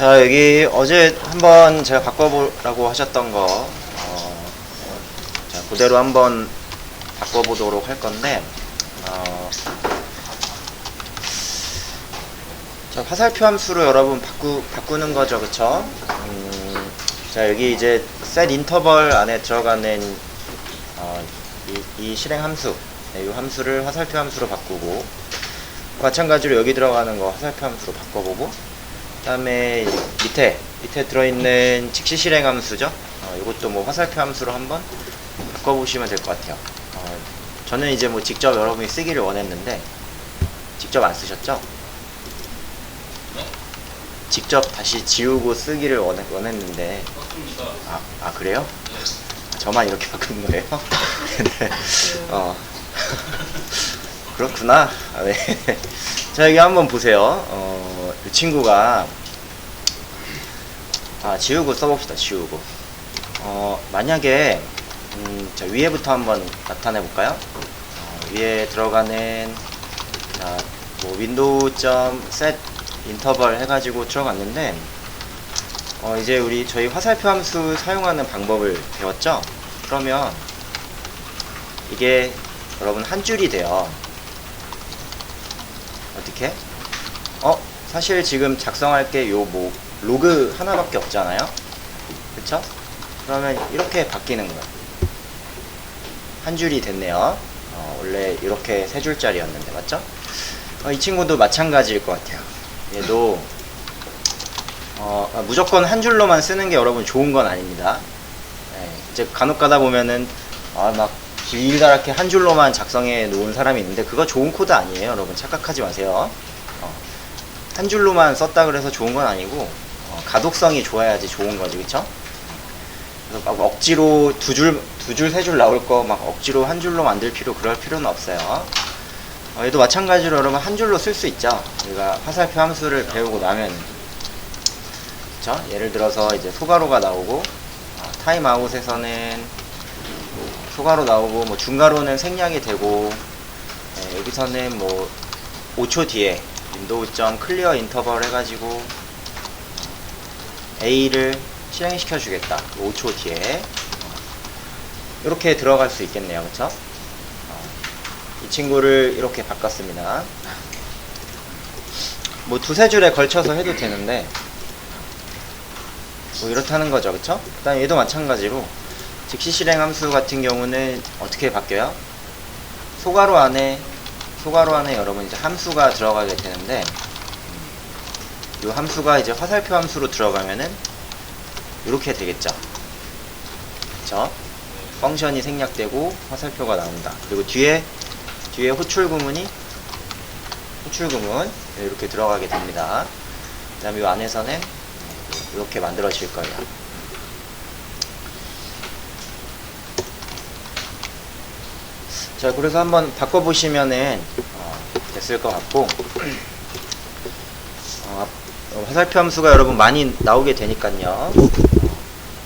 자 여기 어제 한번 제가 바꿔보라고 하셨던 거 어, 자, 그대로 한번 바꿔보도록 할 건데 어, 자 화살표 함수로 여러분 바꾸, 바꾸는 거죠 그쵸? 음, 자 여기 이제 set 인터벌 안에 들어가는 어, 이, 이 실행 함수 네, 이 함수를 화살표 함수로 바꾸고 마찬가지로 여기 들어가는 거 화살표 함수로 바꿔보고 그다음에 밑에 밑에 들어있는 직시 실행 함수죠. 어, 이것도 뭐 화살표 함수로 한번 바꿔보시면 될 것 같아요. 어, 저는 이제 뭐 직접 여러분이 쓰기를 원했는데 직접 안 쓰셨죠? 직접 다시 지우고 쓰기를 원했, 원했는데 아, 아 그래요? 저만 이렇게 바꾸는 거예요? 네. 어. 그렇구나. 아, 네. 자, 여기 한번 보세요. 어, 이 친구가, 아, 지우고 써봅시다, 지우고. 어, 만약에, 음, 자, 위에부터 한번 나타내 볼까요? 어, 위에 들어가는, 자, 뭐, 윈도우 점 set 인터벌 해가지고 들어갔는데, 어, 이제 우리 저희 화살표 함수 사용하는 방법을 배웠죠? 그러면, 이게 여러분 한 줄이 돼요. 어떻게? 어? 사실 지금 작성할 게 요 뭐 로그 하나밖에 없잖아요. 그쵸? 그러면 이렇게 바뀌는 거예요. 한 줄이 됐네요. 어, 원래 이렇게 세 줄짜리였는데 맞죠? 어, 이 친구도 마찬가지일 것 같아요. 얘도 어, 아, 무조건 한 줄로만 쓰는 게 여러분 좋은 건 아닙니다. 네, 이제 간혹 가다 보면은 아, 막 길다랗게 한 줄로만 작성해 놓은 사람이 있는데 그거 좋은 코드 아니에요 여러분 착각하지 마세요 어, 한 줄로만 썼다 그래서 좋은 건 아니고 어, 가독성이 좋아야지 좋은 거지 그쵸? 그래서 막 억지로 두 줄, 두 줄, 세 줄 나올 거 막 억지로 한 줄로 만들 필요 그럴 필요는 없어요 어, 얘도 마찬가지로 여러분 한 줄로 쓸 수 있죠 우리가 화살표 함수를 배우고 나면 그쵸? 예를 들어서 이제 소가로가 나오고 어, 타임아웃에서는 초가로 나오고 뭐 중가로는 생략이 되고 네, 여기서는 뭐 5초 뒤에 윈도우 점 클리어 인터벌 해가지고 A를 실행시켜 주겠다. 5초 뒤에. 이렇게 들어갈 수 있겠네요. 그쵸? 어, 이 친구를 이렇게 바꿨습니다. 뭐 두세 줄에 걸쳐서 해도 되는데 뭐 이렇다는 거죠. 그쵸? 그 다음 얘도 마찬가지로 즉시 실행 함수 같은 경우는 어떻게 바뀌어요? 소가로 안에 소가로 안에 여러분 이제 함수가 들어가게 되는데 이 함수가 이제 화살표 함수로 들어가면은 이렇게 되겠죠. 그쵸? 펑션이 생략되고 화살표가 나온다. 그리고 뒤에 뒤에 호출 구문이 호출 구문 이렇게 들어가게 됩니다. 그 다음에 이 안에서는 이렇게 만들어질 거예요. 자, 그래서 한번 바꿔보시면은 어, 됐을 것 같고 어, 어, 화살표 함수가 여러분 많이 나오게 되니까요.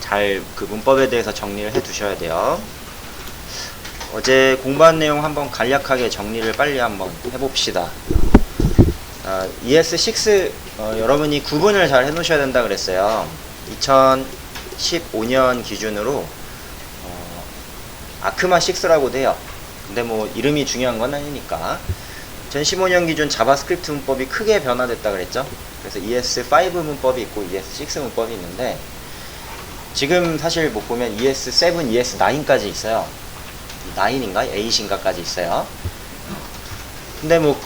잘 그 문법에 대해서 정리를 해 두셔야 돼요. 어제 공부한 내용 한번 간략하게 정리를 빨리 한번 해봅시다. 아, ES6 어, 여러분이 구분을 잘 해놓으셔야 된다 그랬어요. 2015년 기준으로 어, 아크마 6라고 돼요. 근데 뭐 이름이 중요한 건 아니니까. 2015년 기준 자바스크립트 문법이 크게 변화됐다 그랬죠. 그래서 ES5 문법이 있고 ES6 문법이 있는데 지금 사실 못 보면 ES7, ES9까지 있어요. 9인가? 8인가까지 있어요. 근데 뭐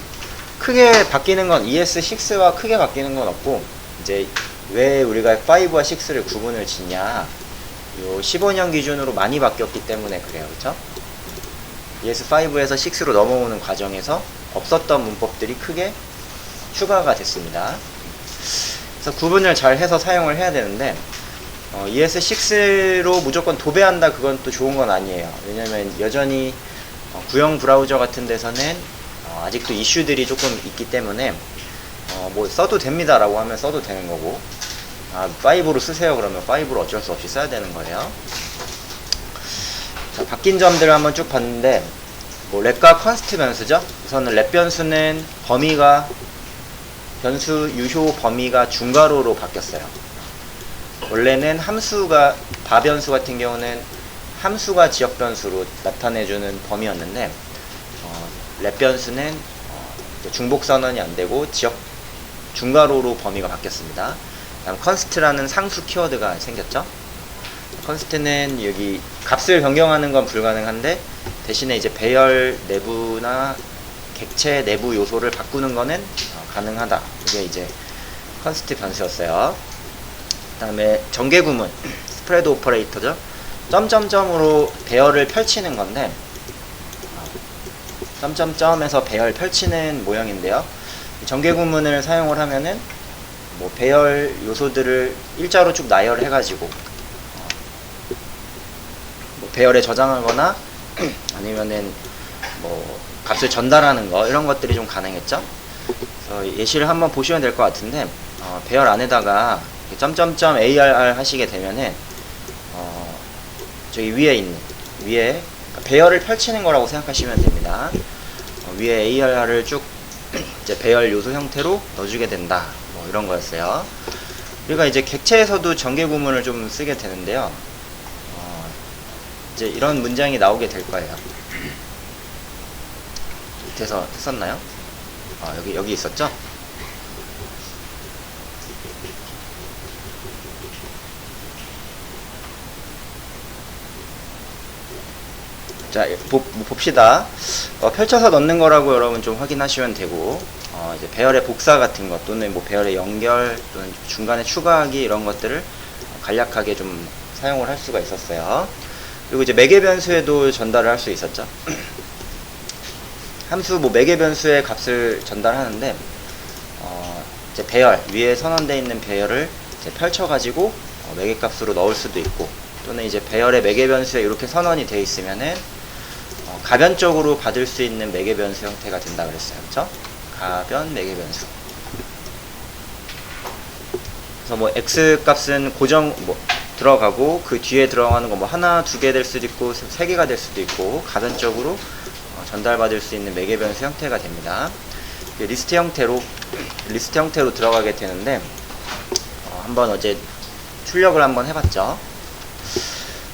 크게 바뀌는 건 ES6와 크게 바뀌는 건 없고 이제 왜 우리가 5와 6를 구분을 짓냐. 요 15년 기준으로 많이 바뀌었기 때문에 그래요. 그쵸 ES5에서 6로 넘어오는 과정에서 없었던 문법들이 크게 추가가 됐습니다. 그래서 구분을 잘 해서 사용을 해야 되는데 어, ES6로 무조건 도배한다 그건 또 좋은 건 아니에요. 왜냐면 여전히 어, 구형 브라우저 같은 데서는 어, 아직도 이슈들이 조금 있기 때문에 어, 뭐 써도 됩니다 라고 하면 써도 되는 거고 아, 5로 쓰세요 그러면 5로 어쩔 수 없이 써야 되는 거예요. 자, 바뀐 점들을 한번 쭉 봤는데 뭐 랩과 컨스트 변수죠. 우선은 랩 변수는 범위가 변수 유효 범위가 중괄호로 바뀌었어요. 원래는 함수가 바 변수 같은 경우는 함수가 지역 변수로 나타내주는 범위였는데 어, 랩 변수는 어, 중복 선언이 안 되고 지역 중괄호로 범위가 바뀌었습니다. 다음 컨스트라는 상수 키워드가 생겼죠. 컨스트는 여기 값을 변경하는 건 불가능한데 대신에 이제 배열 내부나 객체 내부 요소를 바꾸는 거는 어, 가능하다. 이게 이제 컨스트 변수였어요. 그 다음에 전개 구문 스프레드 오퍼레이터죠. 점점점으로 배열을 펼치는 건데 어, 점점점에서 배열 펼치는 모형인데요. 이 전개 구문을 사용을 하면은 뭐 배열 요소들을 일자로 쭉 나열해가지고 배열에 저장하거나 아니면은 뭐 값을 전달하는 거 이런 것들이 좀 가능했죠. 그래서 예시를 한번 보시면 될 것 같은데 어, 배열 안에다가 점점점 ARR 하시게 되면은 어, 저기 위에 있는 위에 그러니까 배열을 펼치는 거라고 생각하시면 됩니다. 어, 위에 ARR을 쭉 이제 배열 요소 형태로 넣어주게 된다. 뭐 이런 거였어요. 우리가 이제 객체에서도 전개 구문을 좀 쓰게 되는데요. 어, 이제 이런 문장이 나오게 될 거예요. 밑에서 했었나요? 아, 여기 여기 있었죠? 자, 보, 봅시다. 어, 펼쳐서 넣는 거라고 여러분 좀 확인하시면 되고, 어, 이제 배열의 복사 같은 것 또는 뭐 배열의 연결 또는 중간에 추가하기 이런 것들을 간략하게 좀 사용을 할 수가 있었어요. 그리고 이제 매개 변수에도 전달을 할 수 있었죠. 함수 뭐 매개 변수의 값을 전달하는데, 어, 이제 배열 위에 선언되어 있는 배열을 펼쳐가지고 어, 매개 값으로 넣을 수도 있고, 또는 이제 배열의 매개 변수에 이렇게 선언이 되어 있으면은 어, 가변적으로 받을 수 있는 매개 변수 형태가 된다 그랬어요. 그렇죠? 가변 매개 변수. 그래서 뭐 x 값은 고정 뭐 들어가고 그 뒤에 들어가는 거뭐 하나 두 개 될 수도 있고 세 개가 될 수도 있고 가변적으로 어, 전달받을 수 있는 매개 변수 형태가 됩니다. 리스트 형태로 리스트 형태로 들어가게 되는데 어, 한번 어제 출력을 한번 해봤죠.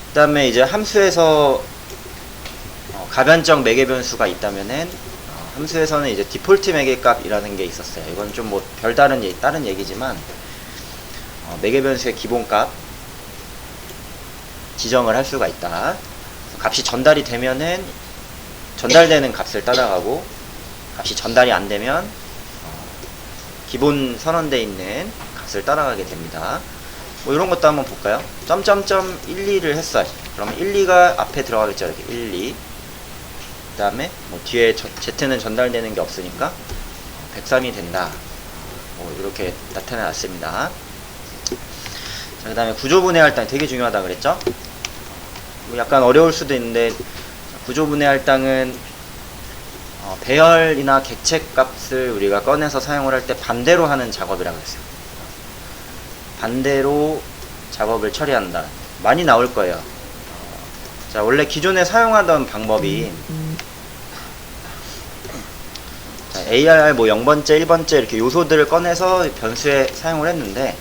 그 다음에 이제 함수에서 어, 가변적 매개 변수가 있다면은 어, 함수에서는 이제 디폴트 매개 값이라는 게 있었어요. 이건 좀 뭐 별다른 얘기, 다른 얘기지만 어, 매개 변수의 기본 값 지정을 할 수가 있다. 값이 전달이 되면은 전달되는 값을 따라가고 값이 전달이 안 되면 어, 기본 선언되어 있는 값을 따라가게 됩니다. 뭐 이런 것도 한번 볼까요? 점점점 1, 2를 했어요. 그러면 1, 2가 앞에 들어가겠죠. 이렇게 1, 2. 그 다음에 뭐 뒤에 저, Z는 전달되는 게 없으니까 103이 된다. 뭐 이렇게 나타내놨습니다. 자, 그 다음에 구조분해 할당 되게 중요하다 그랬죠? 뭐 약간 어려울 수도 있는데 구조분해 할당은 어, 배열이나 객체 값을 우리가 꺼내서 사용을 할 때 반대로 하는 작업이라고 했어요. 반대로 작업을 처리한다. 많이 나올 거예요. 어, 자, 원래 기존에 사용하던 방법이 자, ARR 뭐 0번째, 1번째 이렇게 요소들을 꺼내서 변수에 사용을 했는데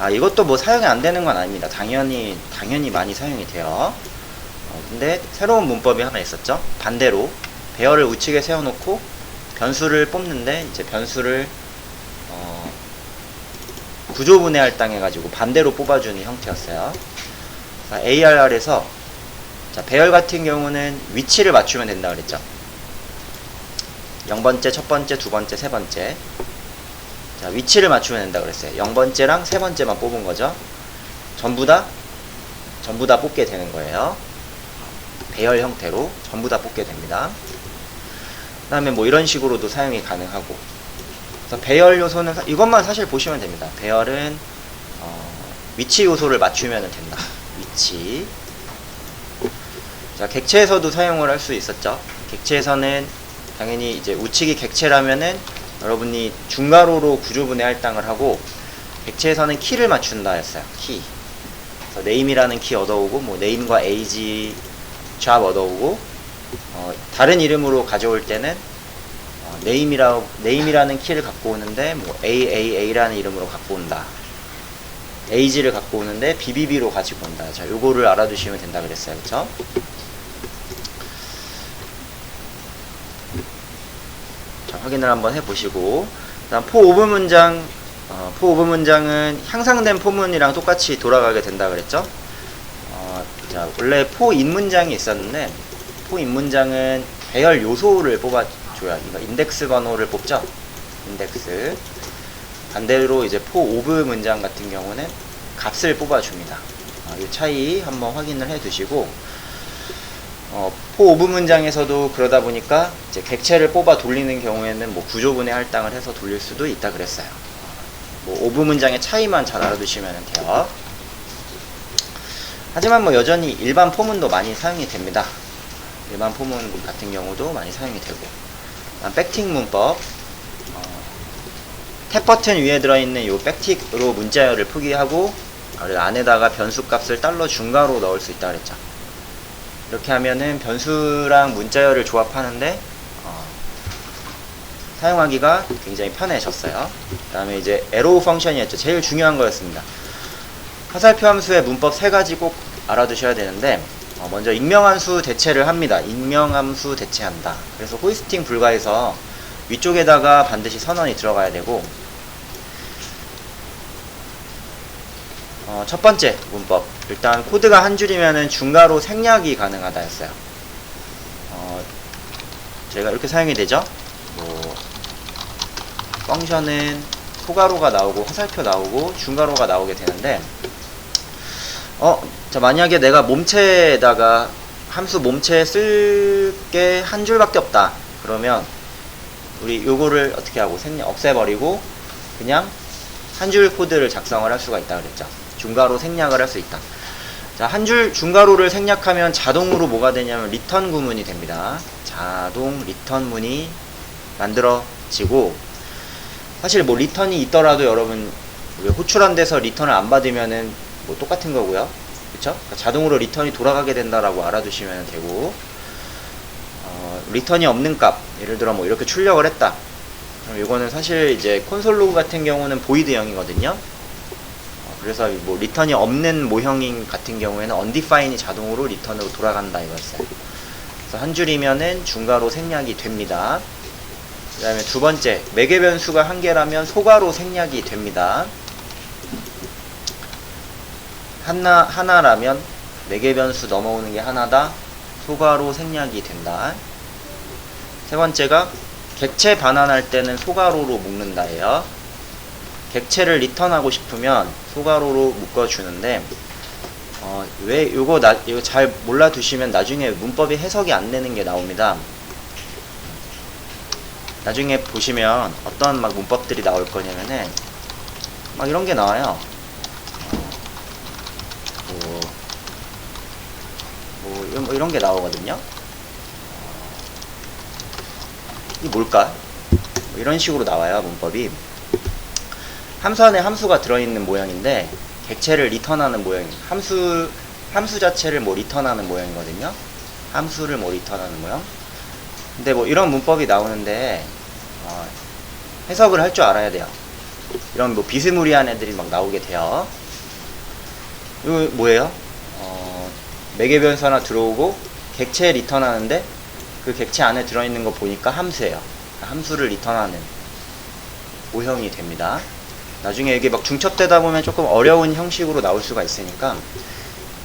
아, 이것도 뭐 사용이 안 되는 건 아닙니다. 당연히 당연히 많이 사용이 돼요. 어, 근데 새로운 문법이 하나 있었죠. 반대로 배열을 우측에 세워놓고 변수를 뽑는데 이제 변수를 어, 구조분해 할당해가지고 반대로 뽑아주는 형태였어요. ARR에서 자, 배열 같은 경우는 위치를 맞추면 된다 그랬죠. 0번째, 첫 번째, 두 번째, 세 번째. 자, 위치를 맞추면 된다 그랬어요. 0번째랑 세 번째만 뽑은 거죠. 전부 다 전부 다 뽑게 되는 거예요. 배열 형태로 전부 다 뽑게 됩니다. 그 다음에 뭐 이런 식으로도 사용이 가능하고 그래서 배열 요소는 사- 이것만 사실 보시면 됩니다. 배열은 어, 위치 요소를 맞추면 된다. 위치. 자, 객체에서도 사용을 할 수 있었죠. 객체에서는 당연히 이제 우측이 객체라면은 여러분이 중괄호로 구조분해 할당을 하고 객체에서는 키를 맞춘다 했어요. 키. 그래서 네임이라는 키 얻어오고 뭐 네임과 에이지 잡 얻어오고 어, 다른 이름으로 가져올 때는 어, 네임이라 네임이라는 키를 갖고 오는데 뭐 AAA라는 이름으로 갖고 온다. AG를 갖고 오는데 BBB로 가지고 온다. 자, 요거를 알아두시면 된다 그랬어요. 그쵸? 자, 확인을 한번 해보시고 다음 포 오브 문장 어, 포 오브 문장은 향상된 포문이랑 똑같이 돌아가게 된다 그랬죠? 어, 자, 원래 포 인 문장이 있었는데 포 인 문장은 배열 요소를 뽑아줘야 이거 인덱스 번호를 뽑죠? 인덱스 반대로 이제 포 오브 문장 같은 경우는 값을 뽑아줍니다. 어, 이 차이 한번 확인을 해 두시고 어, 포 오브 문장에서도 그러다 보니까 이제 객체를 뽑아 돌리는 경우에는 뭐 구조분해 할당을 해서 돌릴 수도 있다 그랬어요. 뭐 오브 문장의 차이만 잘 알아두시면 돼요. 하지만 뭐 여전히 일반 포문도 많이 사용이 됩니다. 일반 포문 같은 경우도 많이 사용이 되고 백틱 문법 어, 탭 버튼 위에 들어있는 이 백틱으로 문자열을 그리고 안에다가 변수 값을 달러 중괄호 넣을 수 있다 그랬죠. 이렇게 하면은 변수랑 문자열을 조합하는데 어, 사용하기가 굉장히 편해졌어요. 그 다음에 이제 에로우 펑션이었죠. 제일 중요한 거였습니다. 화살표 함수의 문법 세 가지 꼭 알아두셔야 되는데 어, 먼저 익명함수 대체를 합니다. 익명함수 대체한다. 그래서 호이스팅 불가해서 위쪽에다가 반드시 선언이 들어가야 되고 어, 첫 번째 문법 일단 코드가 한 줄이면은 중괄호 생략이 가능하다 했어요. 어, 제가 이렇게 사용이 되죠. 뭐 펑션은 소괄호가 나오고 화살표 나오고 중괄호가 나오게 되는데 어, 자 만약에 내가 몸체에다가 함수 몸체에 쓸 게 한 줄밖에 없다. 그러면 우리 요거를 어떻게 하고 생략 없애버리고 그냥 한 줄 코드를 작성을 할 수가 있다 그랬죠. 중괄호 생략을 할 수 있다. 자, 한 줄 중괄호를 생략하면 자동으로 뭐가 되냐면 리턴 구문이 됩니다. 자동 리턴 문이 만들어지고 사실 뭐 리턴이 있더라도 여러분 왜 호출한 데서 리턴을 안 받으면은 뭐 똑같은 거고요. 그쵸? 그러니까 자동으로 리턴이 돌아가게 된다라고 알아두시면 되고 어, 리턴이 없는 값 예를 들어 뭐 이렇게 출력을 했다. 그럼 이거는 사실 이제 콘솔 로그 같은 경우는 보이드형이거든요. 어, 그래서 뭐 리턴이 없는 모형인 같은 경우에는 undefine이 자동으로 리턴으로 돌아간다 이거였어요. 그래서 한 줄이면은 중괄호 생략이 됩니다. 그 다음에 두 번째, 매개 변수가 한 개라면 소괄호 생략이 됩니다. 하나, 하나라면 매개 변수 넘어오는 게 하나다. 소괄호 생략이 된다. 세 번째가 객체 반환할 때는 소괄호로 묶는다예요. 객체를 리턴하고 싶으면 소괄호로 묶어주는데 어, 왜 이거 나 이거 잘 몰라 두시면 나중에 문법이 해석이 안 되는 게 나옵니다. 나중에 보시면 어떤 막 문법들이 나올 거냐면은 막 이런 게 나와요. 어, 뭐, 뭐 이런 뭐 이런 게 나오거든요. 이 뭘까? 뭐 이런 식으로 나와요 문법이. 함수 안에 함수가 들어있는 모양인데 객체를 리턴하는 모양. 함수 함수 자체를 뭐 리턴하는 모양이거든요. 함수를 뭐 리턴하는 모양. 근데 뭐 이런 문법이 나오는데 어, 해석을 할 줄 알아야 돼요. 이런 뭐 비스무리한 애들이 막 나오게 돼요. 이거 뭐예요? 어, 매개 변수 하나 들어오고 객체 리턴하는데 그 객체 안에 들어있는 거 보니까 함수예요. 함수를 리턴하는 모형이 됩니다. 나중에 이게 막 중첩되다 보면 조금 어려운 형식으로 나올 수가 있으니까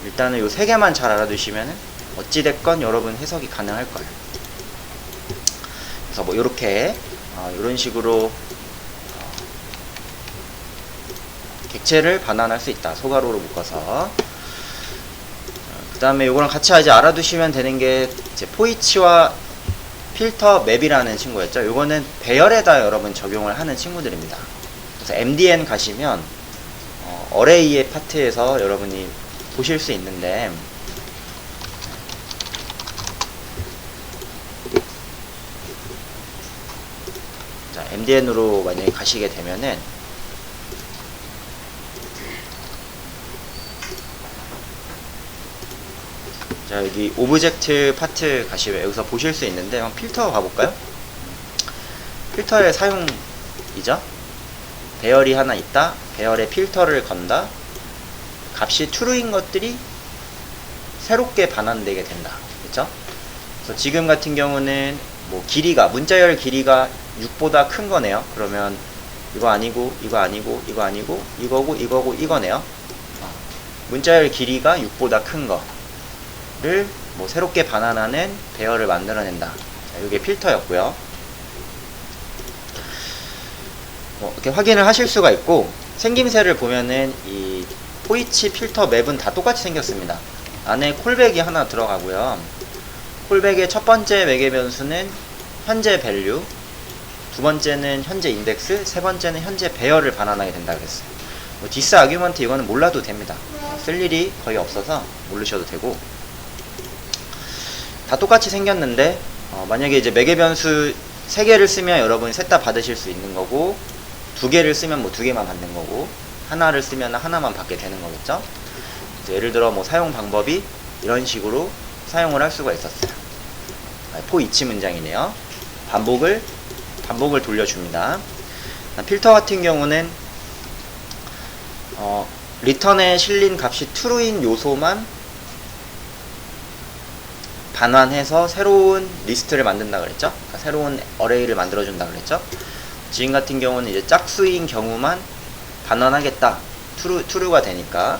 일단은 요 세 개만 잘 알아두시면 어찌됐건 여러분 해석이 가능할 거예요. 그래서 뭐 요렇게 어, 이런 식으로 어, 객체를 반환할 수 있다. 소괄호로 묶어서 그 다음에 요거랑 같이 이제 알아두시면 되는 게 이제 포이치와 필터 맵이라는 친구였죠. 요거는 배열에다 여러분 적용을 하는 친구들입니다. MDN 가시면 어, 어레이의 파트에서 여러분이 보실 수 있는데 자, MDN으로 만약에 가시게 되면은 자 여기 오브젝트 파트 가시면 여기서 보실 수 있는데 한번 필터 가볼까요? 필터의 사용이죠. 배열이 하나 있다. 배열에 필터를 건다. 값이 true인 것들이 새롭게 반환되게 된다. 그렇죠? 그래서 지금 같은 경우는 뭐 길이가 문자열 길이가 6보다 큰 거네요. 그러면 이거 아니고 이거 아니고 이거 아니고 이거고 이거고 이거네요. 어, 문자열 길이가 6보다 큰 거를 뭐 새롭게 반환하는 배열을 만들어낸다. 자, 이게 필터였고요. 뭐 이렇게 확인을 하실 수가 있고 생김새를 보면은 이 포이치 필터 맵은 다 똑같이 생겼습니다. 안에 콜백이 하나 들어가고요. 콜백의 첫 번째 매개 변수는 현재 밸류, 두 번째는 현재 인덱스, 세 번째는 현재 배열을 반환하게 된다 그랬어요. 뭐 디스 아규먼트 이거는 몰라도 됩니다. 쓸 일이 거의 없어서 모르셔도 되고 다 똑같이 생겼는데 어, 만약에 이제 매개 변수 세 개를 쓰면 여러분이 셋 다 받으실 수 있는 거고 두 개를 쓰면 뭐 두 개만 받는 거고 하나를 쓰면 하나만 받게 되는 거겠죠. 예를 들어 뭐 사용 방법이 이런 식으로 사용을 할 수가 있었어요. 아, 포 이치 문장이네요. 반복을 반복을 돌려줍니다. 아, 필터 같은 경우는 어, 리턴에 실린 값이 true인 요소만 반환해서 새로운 리스트를 만든다 그랬죠? 그러니까 새로운 어레이를 만들어준다 그랬죠? 지금 같은 경우는 이제 짝수인 경우만 반환하겠다. true, true가 되니까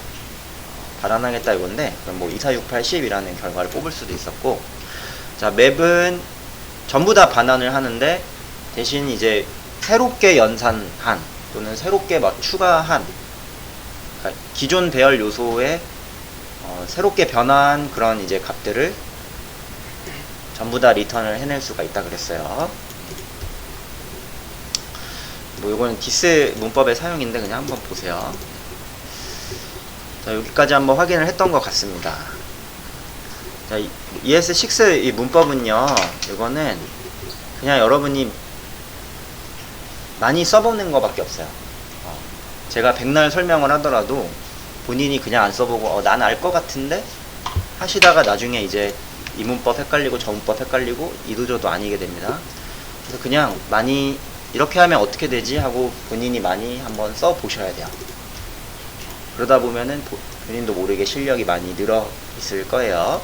반환하겠다 이건데 그럼 뭐 2, 4, 6, 8, 10이라는 결과를 뽑을 수도 있었고 자 맵은 전부 다 반환을 하는데 대신 이제 새롭게 연산한 또는 새롭게 막 추가한 그러니까 기존 배열 요소에 어, 새롭게 변한 그런 이제 값들을 전부 다 리턴을 해낼 수가 있다 그랬어요. 뭐 이거는 디스 문법의 사용인데 그냥 한번 보세요. 자, 여기까지 한번 확인을 했던 것 같습니다. 자, 이- ES6 이 문법은요, 이거는 그냥 여러분이 많이 써보는 것밖에 없어요. 어, 제가 백날 설명을 하더라도 본인이 그냥 안 써보고, 어, 난 알 것 같은데? 하시다가 나중에 이제 이 문법 헷갈리고 저 문법 헷갈리고 이도저도 아니게 됩니다. 그래서 그냥 많이 이렇게 하면 어떻게 되지? 하고 본인이 많이 한번 써 보셔야 돼요. 그러다 보면은 보- 본인도 모르게 실력이 많이 늘어 있을 거예요.